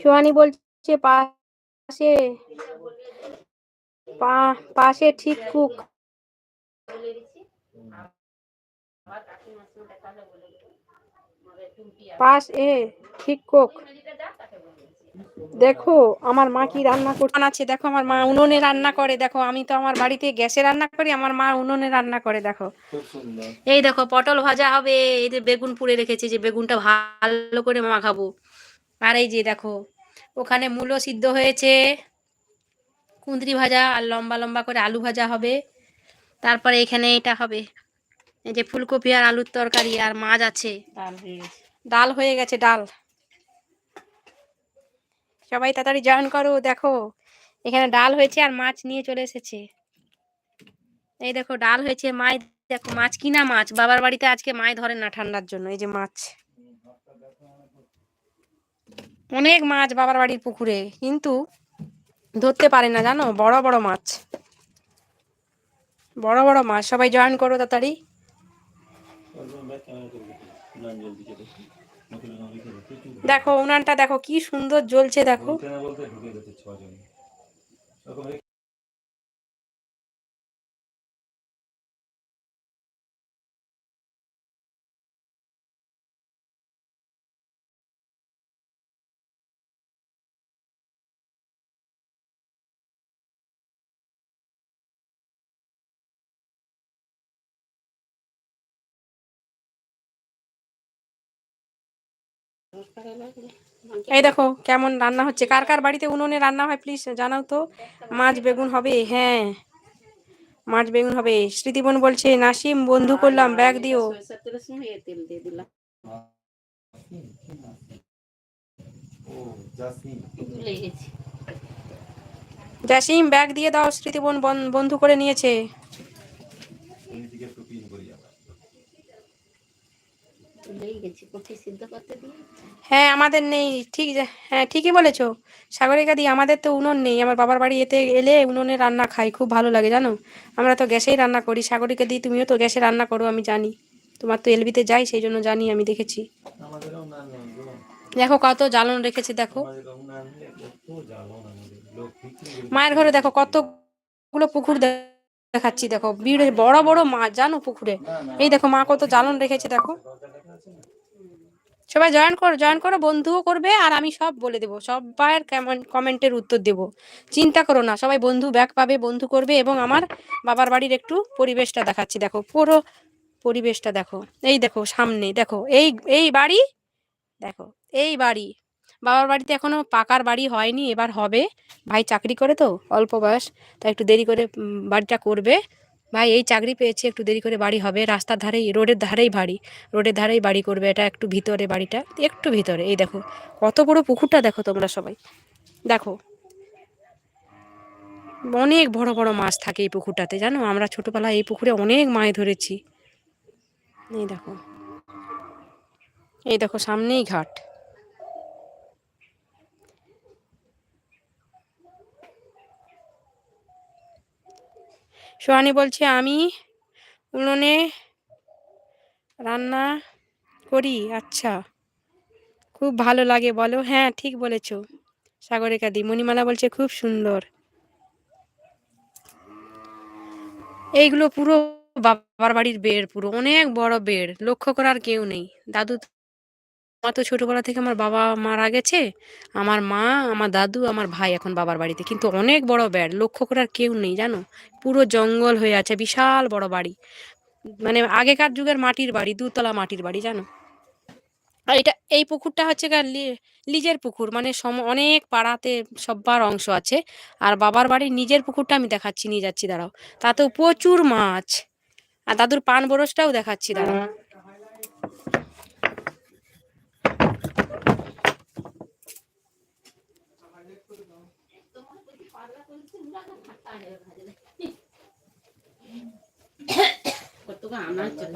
সোহানি বলছে পাশে পাশে ঠিক কুক। বলে দিচ্ছি। আবার কাকিমার সঙ্গে হলে বলে দেবো আমাদের টুম্পি আছে। পাশ এ দিচ্ছি। দেখো আমার মা কি রান্না করছে আছে দেখো আমার মা উনুনে রান্না করে দেখো আমি তো আমার বাড়িতে গ্যাসে রান্না করি আমার মা উনুনে রান্না করে দেখো। এই দেখো পটল ভাজা হবে এই যে বেগুন পুড়ে রেখেছি যে বেগুনটা ভালো করে মাখাবো আর এই যে দেখো ওখানে মূলো সিদ্ধ হয়েছে কুঁদরি ভাজা আর লম্বা লম্বা করে আলু ভাজা হবে। তারপরে এখানে এটা হবে। এই যে ফুলকপি আর আলুর তরকারি আর মাছ আছে। ডাল হয়ে গেছে। ডাল সবাই তাড়াতাড়ি জয়েন করো, দেখো। এখানে ডাল হয়েছে আর মাছ নিয়ে চলে এসেছে। এই দেখো, ডাল হয়েছে, মাছ দেখো, মাছ কিনা মাছ? বাবার বাড়িতে আজকে মাছ ধরে না ঠান্ডার জন্য, এই যে মাছ। অনেক মাছ বাবার বাড়ির পুকুরে, কিন্তু ধরতে পারে না, জানো? বড় বড় মাছ। বড় বড় মাছ, সবাই জয়েন করো তাড়াতাড়ি। দেখো উনানটা দেখো কি সুন্দর জ্বলছে দেখো। এই দেখো, কেমন রান্না হচ্ছে। কার কার বাড়িতে উনুনে রান্না হয় প্লিজ জানাও তো। মাছ বেগুন হবে হ্যাঁ। মাছ বেগুন হবে। স্মৃতিবন বলছে, নাসিম, বন্ধু করলাম, ব্যাগ দিও। জাসিম, ব্যাগ দিয়ে দাও স্মৃতিবন বন- বন্ধু করে নিয়েছে এদিকে একটু পিন করি আবার ভুলেই গেছি কফি সিদ্ধ করতে দিয়ে। হ্যাঁ আমাদের নেই ঠিক হ্যাঁ ঠিকই বলেছ। সাগরিকা দি আমাদের তো উনুন নেই আমার বাবার বাড়ি এতে এলে উনুনে রান্না খাই খুব ভালো লাগে জানো? আমরা তো গ্যাসেই রান্না করি সাগরিকা দি তুমিও তো গ্যাসে রান্না করো আমি জানি। তোমার তো এলবিতে যাই সেই জন্য জানি আমি দেখেছি। দেখো কত জ্বালন রেখেছে দেখো। মায়ের ঘরে দেখো কতগুলো পুকুর দেখাচ্ছি দেখো বিড়ে বড় বড় মাছ জানো পুকুরে? এই দেখো মা কত জ্বালন রেখেছে দেখো? সবাই জয়েন করো জয়েন করো, বন্ধুও করবে আর আমি সব বলে দেবো। কেমন কমেন্টের উত্তর দেব। চিন্তা করো না, সবাই বন্ধু ব্যাক পাবে, বন্ধু করবে এবং আমার বাবার বাড়ির একটু পরিবেশটা দেখাচ্ছি। দেখো, পুরো পরিবেশটা দেখো। এই দেখো, সামনে দেখো, এই এই বাড়ি, দেখো, এই বাড়ি। বাবার বাড়িতে এখনও পাকার বাড়ি হয়নি, এবার হবে। ভাই চাকরি করে তো, অল্প বয়স, তাই একটু দেরি করে বাড়িটা করবে। ভাই, এই চাকরি পেয়েছে, একটু দেরি করে বাড়ি হবে। রাস্তার ধারেই, রোডের ধারেই বাড়ি। রোডের ধারেই বাড়ি করবে, এটা একটু ভিতরে বাড়িটা, একটু ভিতরে। এই দেখো, কত বড় পুকুরটা দেখো তোমরা সবাই। দেখো, অনেক বড় বড় মাছ থাকে এই পুকুরটাতে, জানো? আমরা ছোটবেলায় এই পুকুরে অনেক মাছ ধরেছি। এই দেখো এই দেখো, সামনেই ঘাট। সোহানি বলছে, আমি উনুনে রান্না করি আচ্ছা। খুব ভালো লাগে, বলো। হ্যাঁ ঠিক বলেছ সাগরিকা দি মণিমালা বলছে, খুব সুন্দর। এইগুলো পুরো বাবার বাড়ির বেড় পুরো, অনেক বড় বেড়, লক্ষ্য করার কেউ নেই। দাদু আমার তো ছোটবেলা থেকে আমার বাবা মারা গেছে, আমার মা, আমার দাদু, আমার ভাই এখন বাবার বাড়িতে। কিন্তু অনেক বড় ব্যাড, লক্ষ্য করার কেউ নেই, জানো? পুরো জঙ্গল হয়ে আছে, বিশাল বড় বাড়ি। মানে আগেকার যুগের মাটির বাড়ি, দুতলা মাটির বাড়ি, জানো? আর এটা, এই পুকুরটা হচ্ছে লিজের পুকুর মানে সম, অনেক পাড়াতে সব্বার অংশ আছে। আর বাবার বাড়ির নিজের পুকুরটা আমি দেখাচ্ছি, নিয়ে যাচ্ছি, দাঁড়াও। তাতেও প্রচুর মাছ। আর দাদুর পান বরসটাও দেখাচ্ছি, দাঁড়াও। কত আনা হচ্ছে